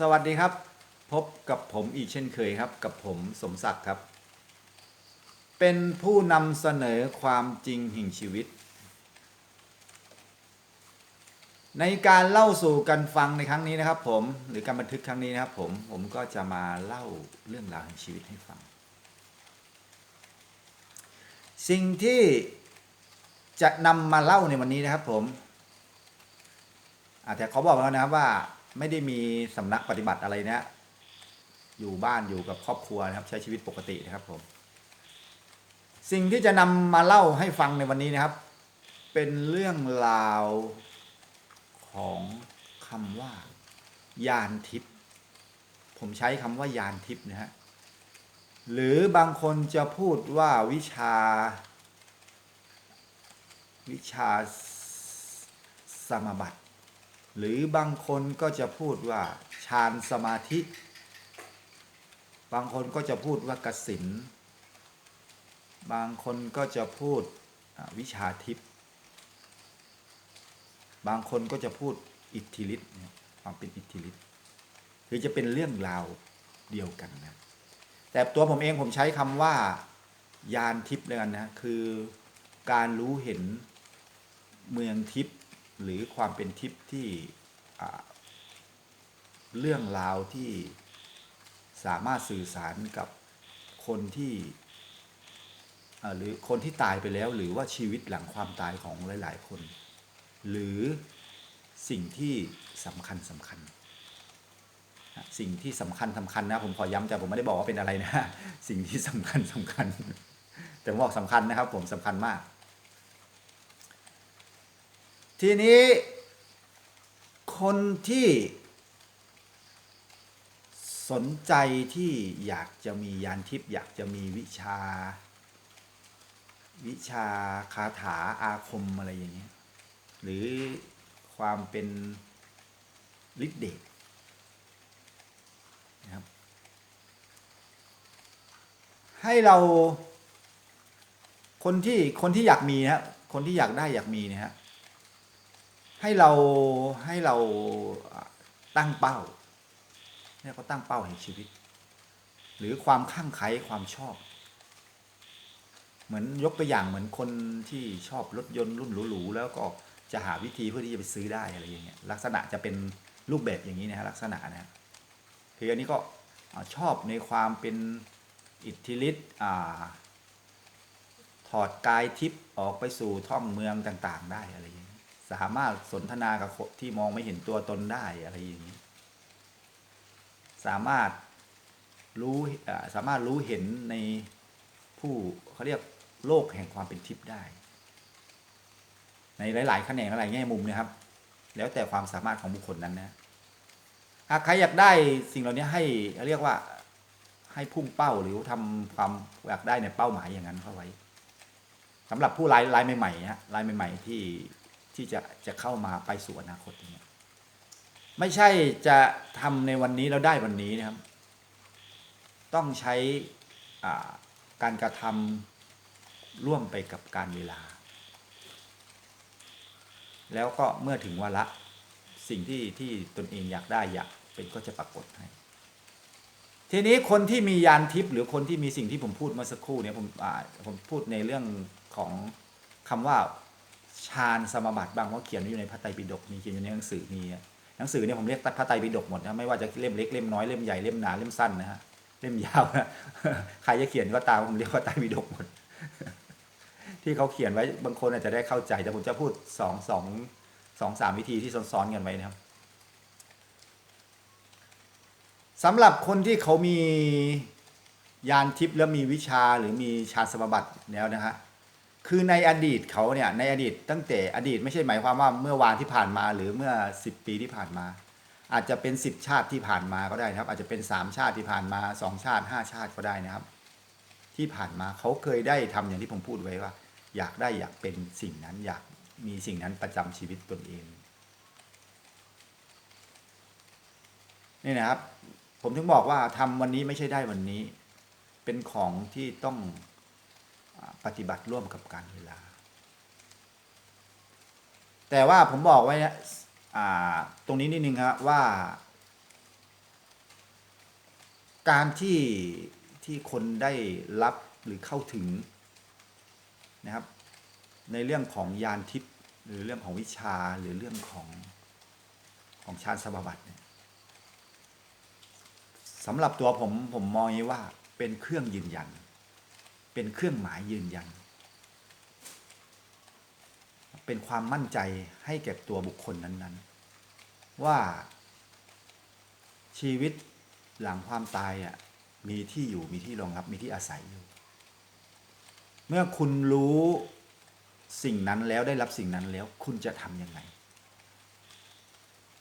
สวัสดีครับ พบกับผมอีกเช่นเคยครับ กับผมสมศักดิ์ครับ เป็นผู้นำเสนอความจริงแห่งชีวิต ในการเล่าสู่กันฟังในครั้งนี้นะครับ ผมหรือการบันทึกครั้งนี้นะครับ ผมผมก็จะมาเล่าเรื่องราวแห่งชีวิตให้ฟัง สิ่งที่จะนำมาเล่าในวันนี้นะครับ ผมอาจจะขาบอกแล้วนะครับว่า ไม่ได้มีสำนักปฏิบัติอะไรนะ อยู่บ้านอยู่กับครอบครัวนะครับ ใช้ชีวิตปกตินะครับผม สิ่งที่จะนำมาเล่าให้ฟังในวันนี้นะครับ เป็นเรื่องราวของคำว่า ยานทิพย์ผมใช้คำว่ายานทิพย์นะฮะหรือบางคนจะพูดว่าวิชา วิชาสมบัติ หรือบางคนก็จะพูดว่าฌานสมาธิ บางคนก็จะพูดว่ากสินบางคนก็จะพูดวิชาทิพย์บางคนก็จะพูดอิทธิฤทธิ์ความเป็นอิทธิฤทธิ์คือจะเป็นเรื่องราวเดียวกันนะแต่ตัวผมเองผมใช้คำว่า ยานทิพย์เลยกันนะคือการรู้เห็นเมืองทิพย์ หรือความเป็นทิพย์ที่เรื่องราวที่สามารถสื่อสารกับคนที่หรือคนที่ตายไปแล้วหรือว่าชีวิตหลังความตายของหลาย ๆ คน หรือสิ่งที่สำคัญสำคัญ สิ่งที่สำคัญสำคัญนะ ผมขอย้ำแต่ผมไม่ได้บอกว่าเป็นอะไรนะ สิ่งที่สำคัญสำคัญ แต่ผมบอกสำคัญนะครับ ผมสำคัญมาก ทีนี้คนที่สนใจที่อยากจะมียานทิพย์อยากจะมีวิชา วิชาคาถาอาคมอะไรอย่างเงี้ยหรือความเป็นฤทธิเดชนะครับ ให้เราคนที่คนที่อยากมีนะคนที่อยากได้อยากมีเนะฮะ ให้เราให้เราตั้งเป้าเนี่ยก็ตั้งเป้าแห่งชีวิต หรือความข้างไคล้ความชอบ เหมือนยกตัวอย่างเหมือนคนที่ชอบรถยนต์รุ่นหรูๆแล้วก็จะหาวิธีเพื่อที่จะไปซื้อได้อะไรอย่างเงี้ยลักษณะจะเป็นรูปแบบอย่างนี้นะฮะลักษณะนะฮะคืออันนี้ก็ชอบในความเป็นอิทธิฤทธิ์ถอดกายทิพย์ออกไปสู่ท่องเมืองต่างๆ ได้อะไรอย่างนี้ย สามารถสนทนากับที่มองไม่เห็นตัวตนได้อะไรอย่างนี้ สามารถรู้สามารถรู้เห็นในผู้เขาเรียกโลกแห่งความเป็นทิพย์ได้ ในหลายๆแขนงหลายแง่มุมนะครับ แล้วแต่ความสามารถของบุคคลนั้นนะหากใครอยากได้สิ่งเหล่านี้ให้เรียกว่าให้พุ่งเป้าหรือทำความอยากได้ในเป้าหมายอย่างนั้นเข้าไว้สำหรับผู้รายรายใหม่ๆนะรายใหม่ ๆ ที่ ที่จะจะเข้ามาไปสู่อนาคตอย่างเงี้ยไม่ใช่จะทำในวันนี้แล้วได้วันนี้นะครับ ต้องใช้การกระทำร่วมไปกับการเวลา แล้วก็เมื่อถึงวาระสิ่งที่ที่ตนเองอยากได้อยากเป็นก็จะปรากฏให้ ทีนี้คนที่มียานทิพย์หรือคนที่มีสิ่งที่ผมพูดเมื่อสักครู่เนี่ยผมผมพูดในเรื่องของคำว่า ฌานสมบัติบางว่าะเขียนไว้อยู่ในพระไตรปิฎกมีเขียนอยู่ในหนังสือมีหนังสือเนี่ยผมเรียกพระไตรปิฎกหมดนะไม่ว่าจะเล่มเล็กเล่มน้อยเล่มใหญ่เล่มหนาเล่มสั้นนะฮะเล่มยาวนะใครจะเขียนก็ตามผมเรียกว่าไตรปิฎกหมด ที่เขาเขียนไว้บางคนอาจจะได้เข้าใจแต่ผมจะพูดสองสองสองสามวิธีที่ซ้อนๆกันไว้นะครับสำหรับคนที่เขามียานทิพย์แล้วมีวิชาหรือมีฌานสมบัติแล้วนะฮะ คือในอดีตเขาเนี่ยในอดีตตั้งแต่อดีตไม่ใช่หมายความว่าเมื่อวานที่ผ่านมาหรือเมื่อ 10 ปีที่ผ่านมา อาจจะเป็น 10 ชาติที่ผ่านมาก็ได้นะครับ อาจจะเป็น 3 ชาติที่ผ่านมา 2 ชาติ 5 ชาติก็ได้นะครับ ที่ผ่านมาเขาเคยได้ทำอย่างที่ผมพูดไว้ว่า อยากได้อยากเป็นสิ่งนั้นอยากมีสิ่งนั้นประจำชีวิตตนเองนี่นะครับ ผมถึงบอกว่าทำวันนี้ไม่ใช่ได้วันนี้ เป็นของที่ต้อง ปฏิบัติร่วมกับการเวลา แต่ว่าผมบอกไว้นะตรงนี้นิดนึงครับว่า การที่ที่คนได้รับหรือเข้าถึงนะครับ ในเรื่องของยานทิพย์หรือเรื่องของวิชาหรือเรื่องของของชาญสมบัติเนี่ยสำหรับตัวผมผมมองว่าเป็นเครื่องยืนยัน เป็นเครื่องหมายยืนยัน เป็นความมั่นใจให้แก่ตัวบุคคลนั้นๆ ว่าชีวิตหลังความตายอะมีที่อยู่มีที่รองรับมีที่อาศัยอยู่ เมื่อคุณรู้สิ่งนั้นแล้วได้รับสิ่งนั้นแล้ว คุณจะทำยังไง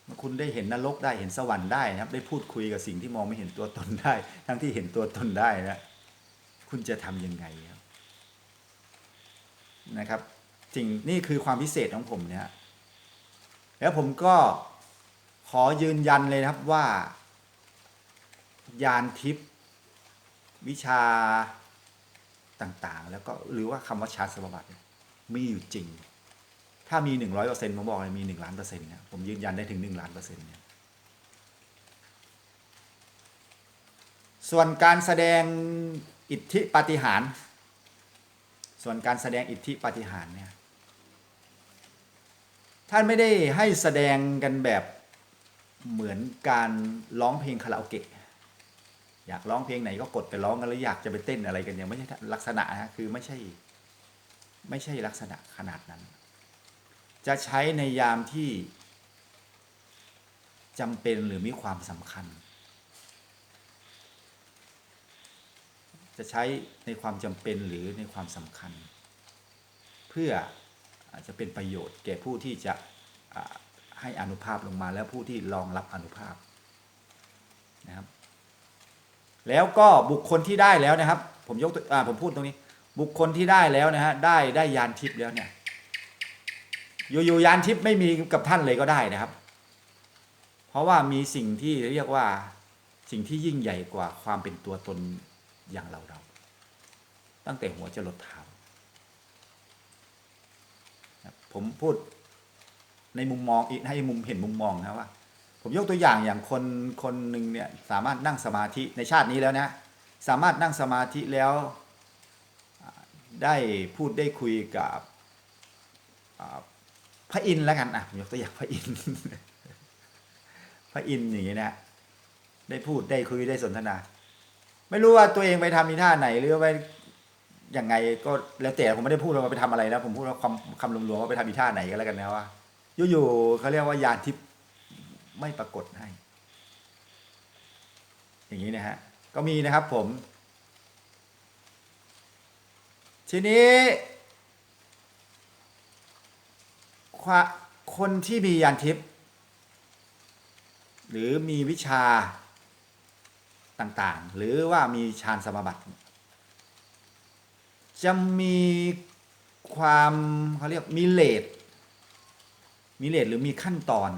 เมื่อคุณได้เห็นนรกได้เห็นสวรรค์ได้นะครับ ได้พูดคุยกับสิ่งที่มองไม่เห็นตัวตนได้ ทั้งที่เห็นตัวตนได้นะ คุณจะทำยังไงครับนะครับสิ่งนี่คือความพิเศษของผมเนี่ยแล้วผมก็ขอยืนยันเลยนะครับว่า ยานทิพย์วิชาต่างๆ แล้วก็หรือว่าคำว่าชาสมบัติมีอยู่จริง ถ้ามีหนึ่งร้อยเปอร์เซ็นต์ผมบอกเลยมีหนึ่งล้านเปอร์เซ็นต์นผมยืนยันได้ถึงหนึ่งล้านเปอร์เซ็นต์เนี่ยส่วนการแสดง อิทธิปาฏิหาริย์ส่วนการแสดงอิทธิปาฏิหาริย์เนี่ยท่านไม่ได้ให้แสดงกันแบบเหมือนการร้องเพลงคาราโอเกะอยากร้องเพลงไหนก็กดไปร้องกันแล้วอยากจะไปเต้นอะไรกันยังไม่ใช่ลักษณะนะคือไม่ใช่ไม่ใช่ลักษณะขนาดนั้น จะใช้ในยามที่จำเป็นหรือมีความสำคัญ จะใช้ในความจำเป็นหรือในความสำคัญ เพื่ออาจจะเป็นประโยชน์แก่ผู้ที่จะให้อนุภาพลงมาแล้วผู้ที่รองรับอนุภาพนะครับแล้วก็บุคคลที่ได้แล้วนะครับ ผมยกตัวผมพูดตรงนี้ บุคคลที่ได้แล้วนะฮะได้ได้ยานทิพย์แล้วเนี่ยอยู่ๆยานทิพย์ไม่มีกับท่านเลยก็ได้นะครับ เพราะว่ามีสิ่งที่เรียกว่าสิ่งที่ยิ่งใหญ่กว่าความเป็นตัวตน อย่างเราเราตั้งแต่หัวจรดเท้าผมพูดในมุมมองอีกให้มุมเห็นมุมมองนะว่า ผมยกตัวอย่างอย่างคนคนหนึ่งเนี่ยสามารถนั่งสมาธิในชาตินี้แล้วนะสามารถนั่งสมาธิแล้วได้พูดได้คุยกับพระอินทร์แล้วกันอะผมยกตัวอย่างพระอินทร์พระอินทร์อย่างนี้นะได้พูดได้คุยได้สนทนา ไม่รู้ว่าตัวเองไปทำมีท่าไหนหรือไปยังไงก็แล้วแต่ผมไม่ได้พูดว่าไปทำอะไรนะ ผมพูดว่าคำคำรวมๆว่าไปทำมีท่าไหนก็แล้วกันนะว่าอยู่ๆเขาเรียกว่ายานทิพย์ไม่ปรากฏให้ อย่างนี้นะฮะ ก็มีนะครับผม ทีนี้ควาคนที่มียานทิพย์หรือมีวิชา ต่างๆ หรือว่ามีฌานสมาบัติ จะมีความเขาเรียกมีเลทมีเลทหรือมีขั้นตอน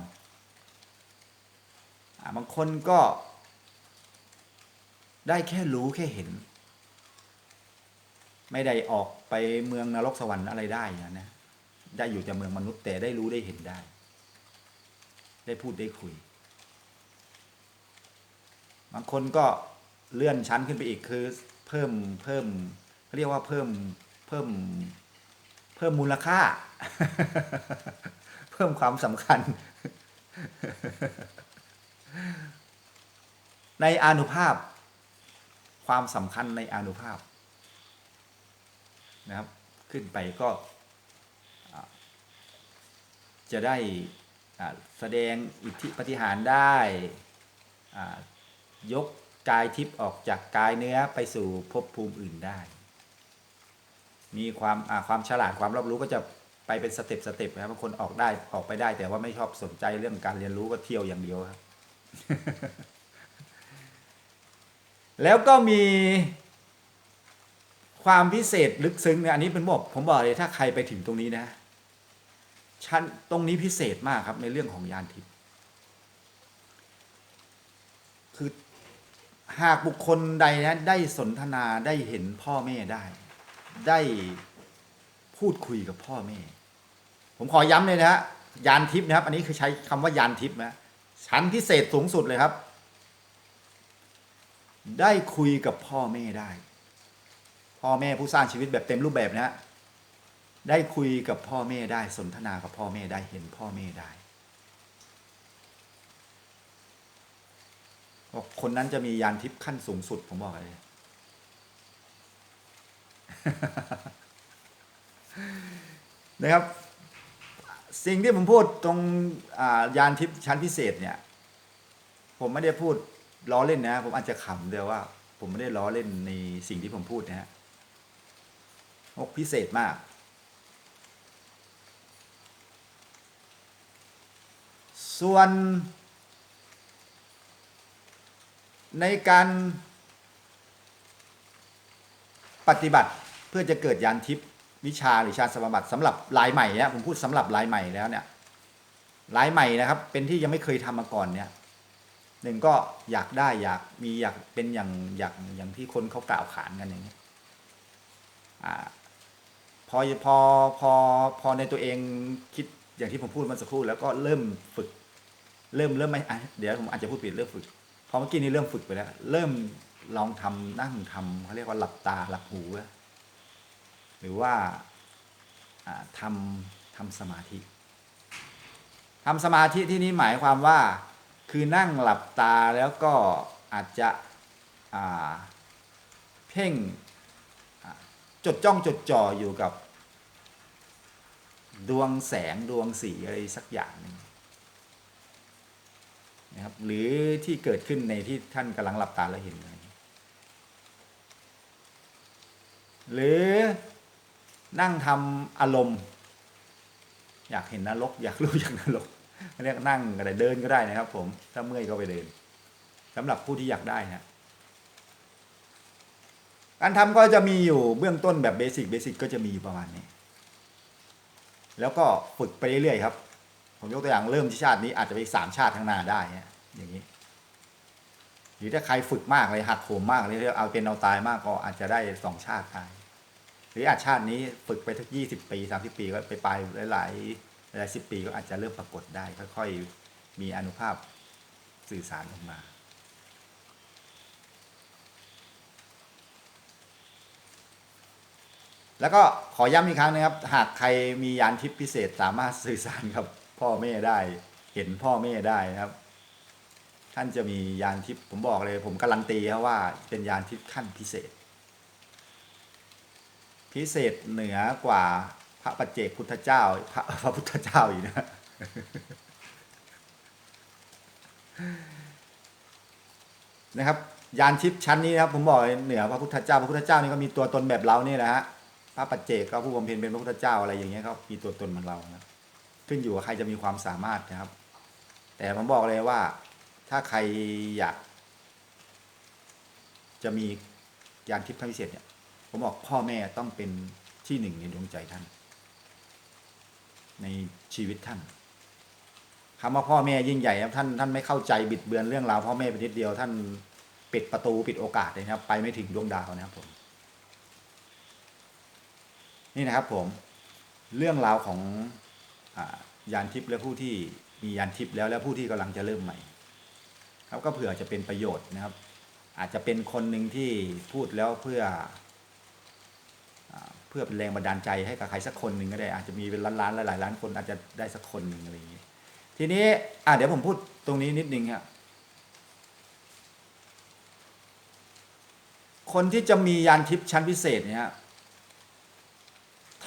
อบางคนก็ได้แค่รู้แค่เห็น ไม่ได้ออกไปเมืองนรกสวรรค์อะไรได้นะนะได้อยู่แต่เมืองมนุษย์แต่ได้รู้ได้เห็นได้ ได้พูดได้คุย บางคนก็เลื่อนชั้นขึ้นไปอีกคือเพิ่มเพิ่มเขาเรียกว่าเพิ่มเพิ่มเพิ่มมูลค่า เพิ่มความสำคัญ ในอนุภาพ ความสำคัญในอนุภาพนะครับ ขึ้นไปก็จะได้แสดงอิทธิปฏิหารได้อ่า ยกกายทิพย์ออกจากกายเนื้อไปสู่ภพภูมิอื่นได้ มีความความฉลาดความรอบรู้ก็จะไปเป็นสเต็ปสเต็ปนะครับบางคนออกได้ออกไปได้ แต่ว่าไม่ชอบสนใจเรื่องการเรียนรู้ก็เที่ยวอย่างเดียวครับ แล้วก็มีความพิเศษลึกซึ้งเนี่ยอันนี้เป็นบอกผมบอกเลยถ้าใครไปถึงตรงนี้นะชั้นตรงนี้พิเศษมากครับในเรื่องของยานทิพย์คือ หากบุคคลใดนะได้สนทนาได้เห็นพ่อแม่ได้ ได้พูดคุยกับพ่อแม่ ผมขอย้ำเลยนะฮะยานทิพย์นะครับ อันนี้คือใช้คำว่ายานทิพย์นะชั้นพิเศษสูงสุดเลยครับ ได้คุยกับพ่อแม่ได้ พ่อแม่ผู้สร้างชีวิตแบบเต็มรูปแบบนะฮะได้คุยกับพ่อแม่ได้สนทนากับพ่อแม่ได้เห็นพ่อแม่ได้บอก คนนั้นจะมียานทิพย์ขั้นสูงสุดผมบอกเลย นะครับ สิ่งที่ผมพูดตรงยานทิพย์ชั้นพิเศษเนี่ย ผมไม่ได้พูดล้อเล่นนะ ผมอาจจะขำเดียวว่า ผมไม่ได้ล้อเล่นในสิ่งที่ผมพูดนะฮะโอ้พิเศษมาก ส่วน ในการปฏิบัติเพื่อจะเกิดยานทิพย์วิชาหรือชาสมบัติสำหรับรายใหม่เนี่ยผมพูดสำหรับรายใหม่แล้วเนี่ยรายใหม่นะครับ เป็นที่ยังไม่เคยทำมาก่อนเนี่ยหนึ่งก็อยากได้อยากมีอยากเป็นอย่างอยางอย่างที่คนเขากล่าวขานกันอย่างนี้อ่าพอพอพอพอในตัวเองคิดอย่างที่ผมพูดเมาสักครู่แล้วก็เริ่มฝึก เริ่มเริ่มไม่เดี๋ยวผมอาจจะพูดผิดเริ่มฝึก พอเมื่อกี้นี้เริ่มฝึกไปแล้ว เริ่มลองทำนั่งทำเขาเรียกว่าหลับตาหลับหูหรือว่าอ่าทำทำสมาธิทำสมาธิที่นี้หมายความว่า คือนั่งหลับตาแล้วก็อาจจะเพ่งจดจ้องจดจ่ออยู่กับ ดวงแสงดวงสีอะไรสักอย่างหนึ่ง นะครับหรือที่เกิดขึ้นในที่ท่านกำลังหลับตาแล้วเห็นอะไรหรือนั่งทำอารมณ์ อยากเห็นนรก อยากรู้อยากนรกเรียกนั่งอะไรเดินก็ได้นะครับ ผมถ้าเมื่อยก็ไปเดินสำหรับผู้ที่อยากได้นะการทำก็จะมีอยู่เบื้องต้นแบบเบสิกเบสิกก็จะมีอยู่ประมาณนี้ แล้วก็ฝึกไปเรื่อยๆครับ ผมยกตัวอย่างเริ่มที่ชาตินี้อาจจะไปสามชาติข้างหน้าได้อย่างนี้ หรือถ้าใครฝึกมากเลยหักโหมมากเลยเอาเป็นเอาตายมากก็อาจจะได้สองชาติได้หรืออาจชาตินี้ฝึกไปทักยี่สิบปีสามสิบปีก็ไปไปหลายหลายสิบปีก็อาจจะเริ่มปรากฏได้ ค่อยๆ มีอนุภาพสื่อสารออกมา แล้วก็ขอย้ำอีกครั้งนะครับ หากใครมียานทิพย์พิเศษสามารถสื่อสารกับ พ่อแม่ได้ เห็นพ่อแม่ได้นะครับ ท่านจะมียานทิพย์ผมบอกเลย ผมการันตีครับว่า เป็นยานทิพย์ขั้นพิเศษ พิเศษเหนือกว่าพระปัจเจกพุทธเจ้า พระพระพุทธเจ้าอีกนะนะครับยานทิพย์ชั้นนี้นะครับผมบอกเลยเหนือพระพุทธเจ้า พระพุทธเจ้านี่ก็มีตัวตนแบบเราเนี่แหละฮะพระปัจเจกก็ผู้บำเพ็ญเป็นพระพุทธเจ้าอะไรอย่างเงี้ยก็มีตัวตนเหมือนเรานะ ขึ้นอยู่กับใครจะมีความสามารถนะครับ แต่ผมบอกเลยว่าถ้าใครอยาก จะมียานทิพย์ขั้นพิเศษเนี่ย ผมบอกพ่อแม่ต้องเป็นที่หนึ่งในดวงใจท่าน ในชีวิตท่านคำว่าพ่อแม่ยิ่งใหญ่ครับท่านท่านไม่เข้าใจบิดเบือนเรื่องราวพ่อแม่ไปนิดเดียวท่านปิดประตูปิดโอกาสเลยนะครับ ไปไม่ถึงดวงดาวนะครับผม นี่นะครับผม เรื่องราวของ ยานทิพย์และผู้ที่มียานทิพย์แล้วและผู้ที่กำลังจะเริ่มใหม่ครับก็เผื่อจะเป็นประโยชน์นะครับ อาจจะเป็นคนหนึ่งที่พูดแล้วเพื่ออเพื่อเป็นแรงบันดาลใจให้กับใครสักคนหนึ่งก็ได้ อาจจะมีเป็นล้านๆหลายๆล้านคนอาจจะได้สักคนหนึ่งอะไรอย่างนี้ ทีนี้อะเดี๋ยวผมพูดตรงนี้นิดนึงครับคนที่จะมียานทิพย์ชั้นพิเศษเนี่ย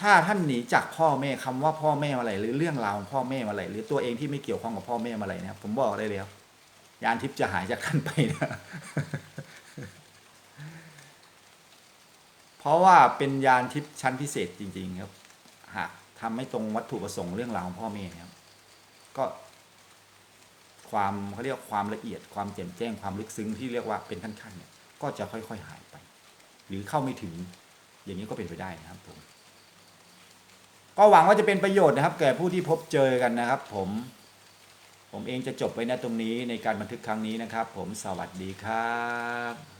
ถ้าท่านหนีจากพ่อแม่คำว่าพ่อแม่มาอะไรหรือเรื่องราวของพ่อแม่มาอะไรหรือตัวเองที่ไม่เกี่ยวข้องกับพ่อแม่มาอะไรนะครับผมบอกได้เลยครับยานทิพย์จะหายจากท่านไปนะเพราะว่าเป็นยานทิพย์ชั้นพิเศษจริง ๆ ครับ หากทำไม่ตรงวัตถุประสงค์เรื่องราวของพ่อแม่ครับ ก็ความเขาเรียกว่าความละเอียดความแจ่มแจ้งความลึกซึ้งที่เรียกว่าเป็นขั้นๆเนี่ยก็จะค่อยๆหายไป หรือเข้าไม่ถึงอย่างนี้ก็เป็นไปได้นะครับผม ก็หวังว่าจะเป็นประโยชน์นะครับ แก่ผู้ที่พบเจอกันนะครับ ผม ผมเองจะจบไว้ณตรงนี้ในการบันทึกครั้งนี้นะครับ ผมสวัสดีครับ